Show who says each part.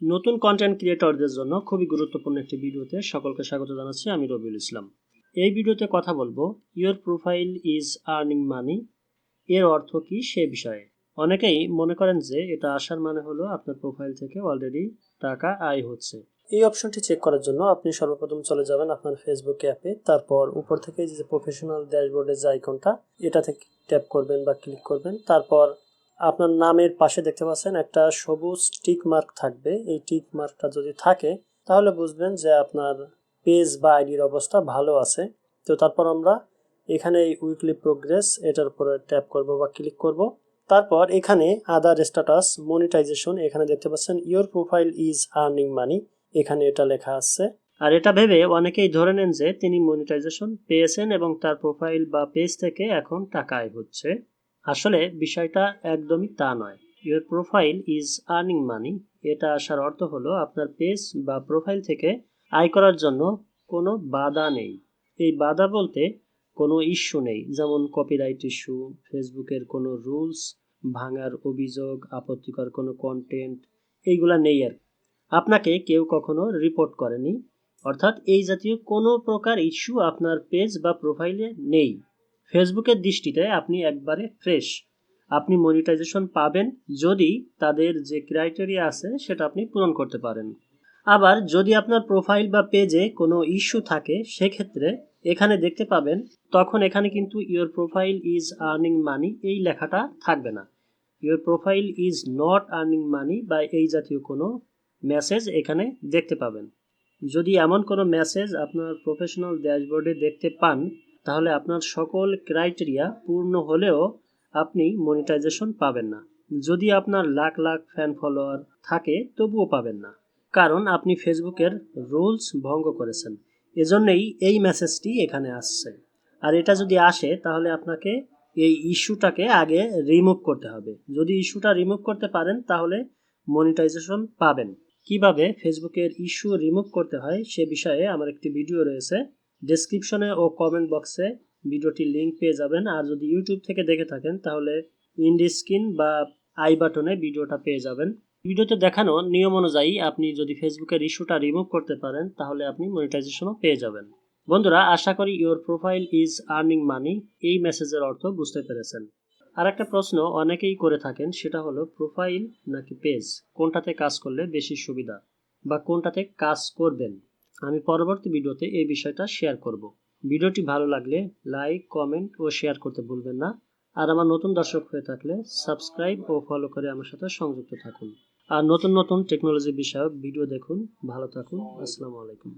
Speaker 1: নতুন কন্টেন্ট ক্রিয়েটরদের জন্য খুবই গুরুত্বপূর্ণ একটি ভিডিওতে সকলকে স্বাগত জানাচ্ছি আমি রবিউল ইসলাম। এই ভিডিওতে কথা বলব your profile is earning money এর অর্থ কি সে বিষয়ে। অনেকেই মনে করেন যে এটা আসার মানে হলো আপনার প্রোফাইল থেকে অলরেডি টাকা আয় হচ্ছে। এই অপশনটি চেক করার জন্য আপনি সর্বপ্রথম চলে যাবেন আপনার ফেসবুক অ্যাপে তারপর উপর থেকে যে প্রফেশনাল ড্যাশবোর্ডের যে আইকনটা এটা থেকে ট্যাপ করবেন বা ক্লিক করবেন, তারপর আপনার নামের পাশে দেখতে পাচ্ছেন একটা সবুজ টিক মার্ক থাকবে। এই টিক মার্কটা যদি থাকে, তাহলে বুঝবেন যে আপনার পেজ বা আইডির অবস্থা ভালো আছে। তো তারপর আমরা এখানে এই উইকলি প্রোগ্রেস, এটার উপরে ট্যাপ করব বা ক্লিক করব। তারপর এখানে আদার স্ট্যাটাস, মনিটাইজেশন, এখানে দেখতে পাচ্ছেন your profile is earning money এখানে এটা লেখা আছে। আর এটা ভেবে অনেকেই ধরে নেন যে তিনি মনিটাইজেশন পেয়েছেন এবং তার প্রোফাইল বা পেজ থেকে এখন টাকা আয় হচ্ছে। আসলে বিষয়টা একদমই তা নয়। Your profile is earning money এটা আসার অর্থ হলো আপনার পেজ বা প্রোফাইল থেকে আয় করার জন্য কোনো বাধা নেই। এই বাধা বলতে কোনো ইস্যু নেই, যেমন কপিরাইট ইস্যু ফেসবুকের কোনো রুলস ভাঙার অভিযোগ, আপত্তিকর কোনো কন্টেন্ট এইগুলা নেই আর আপনাকে কেউ কখনো রিপোর্ট করেনি, অর্থাৎ এই জাতীয় কোনো প্রকার ইস্যু আপনার পেজ বা প্রোফাইলে নেই। ফেসবুকের দৃষ্টিতে আপনি একবারে ফ্রেশ। আপনি মনিটাইজেশন পাবেন যদি তাদের যে ক্রাইটেরিয়া আছে সেটা আপনি পূরণ করতে পারেন। আবার যদি আপনার প্রোফাইল বা পেজে কোনো ইস্যু থাকে, সেক্ষেত্রে এখানে দেখতে পাবেন, তখন এখানে কিন্তু your profile is earning money এই লেখাটা থাকবে না। Your profile is not earning money বা এই জাতীয় কোনো মেসেজ এখানে দেখতে পাবেন। যদি এমন কোনো মেসেজ আপনার প্রফেশনাল ড্যাশবোর্ডে দেখতে পান তাহলে আপনার সকল ক্রাইটেরিয়া পূর্ণ হলেও আপনি মনিটাইজেশন পাবেন না। যদি আপনার লাখ লাখ ফ্যান ফলোয়ার থাকে, তবুও পাবেন না। কারণ আপনি ফেসবুকের রুলস ভঙ্গ করেছেন। এজন্যই এই মেসেজটি এখানে আসছে। আর এটা যদি আসে, তাহলে আপনাকে এই ইস্যুটাকে আগে রিমুভ করতে হবে। যদি ইস্যুটা রিমুভ করতে পারেন, তাহলে মনিটাইজেশন পাবেন। কীভাবে ফেসবুকের ইস্যু রিমুভ করতে হয়, সে বিষয়ে আমার একটি ভিডিও রয়েছে। ডেসক্রিপশনে ও কমেন্ট বক্সে ভিডিওটির লিঙ্ক পেয়ে যাবেন। আর যদি ইউটিউব থেকে দেখে থাকেন, তাহলে ইন্ডি স্ক্রিন বা আই বাটনে ভিডিওটা পেয়ে যাবেন। ভিডিওতে দেখানো নিয়ম অনুযায়ী আপনি যদি ফেসবুকের ইস্যুটা রিমুভ করতে পারেন, তাহলে আপনি মনিটাইজেশনও পেয়ে যাবেন। বন্ধুরা, আশা করি your profile is earning money এই মেসেজের অর্থ বুঝতে পেরেছেন। আর একটা প্রশ্ন অনেকেই করে থাকেন, সেটা হলো প্রোফাইল নাকি পেজ কোনটাতে কাজ করলে বেশি সুবিধা? বা কোনটাতে কাজ করবেন? আমি পরবর্তী ভিডিওতে এই বিষয়টা শেয়ার করব। ভিডিওটি ভালো লাগলে লাইক কমেন্ট ও শেয়ার করতে ভুলবেন না। আর আমার নতুন দর্শক হয়ে থাকলে সাবস্ক্রাইব ও ফলো করে আমার সাথে সংযুক্ত থাকুন। আর নতুন নতুন টেকনোলজি বিষয়ক ভিডিও দেখুন, ভালো থাকুন, আসসালামু আলাইকুম।